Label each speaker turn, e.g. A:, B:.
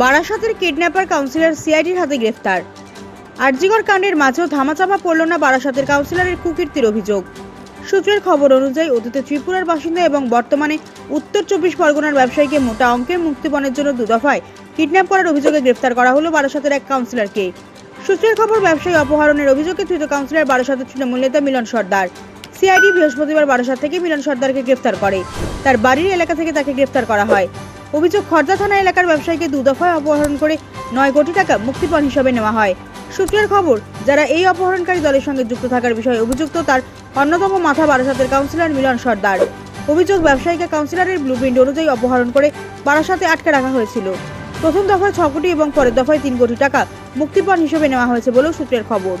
A: বারাসাতের kidnapper councillor সিআইডির হাতে গ্রেফতার। আরজিগড় কাণ্ডের মাঝেও ধামাচাপা পড়ল না বারাসাতের কাউন্সিলরের কুকীর্তির অভিযোগ। সূত্রের খবর অনুযায়ী অতীতে ত্রিপুরার বাসিন্দা এবং বর্তমানে উত্তর চব্বিশ পরগনার ব্যবসায়ীকে মোটা অঙ্কের মুক্তিপণের জন্য দুদফায় কিডন্যাপ করার অভিযোগে গ্রেফতার করা হলো বারাসাতের এক কাউন্সিলরকে। সূত্রের খবর, ব্যবসায়ী অপহরণের অভিযোগে ধৃত কাউন্সিলর বারাসাতের তৃণমূল নেতা মিলন সর্দার। সিআইডি বৃহস্পতিবার বারাসাত থেকে মিলন সর্দারকে গ্রেফতার করে। তার বাড়ির এলাকা থেকে তাকে গ্রেফতার করা হয়। অভিযোগ, খর্দা থানা এলাকার ব্যবসায়ীকে দুদফায় অপহরণ করে নয় কোটি টাকা মুক্তিপণ হিসাবে নেওয়া হয়। সূত্রের খবর, যারা এই অপহরণকারী দলের সঙ্গে যুক্ত থাকার বিষয়ে অভিযুক্ত, তার অন্যতম মাথা বারাসাতের কাউন্সিলর মিলন সর্দার। অভিযোগ, ব্যবসায়ীকে কাউন্সিলরের ব্লুপ্রিন্ট অনুযায়ী অপহরণ করে বারাসাতে আটকে রাখা হয়েছিল। প্রথম দফায় ছ কোটি এবং পরের দফায় তিন কোটি টাকা মুক্তিপণ হিসেবে নেওয়া হয়েছে বলেও সূত্রের খবর।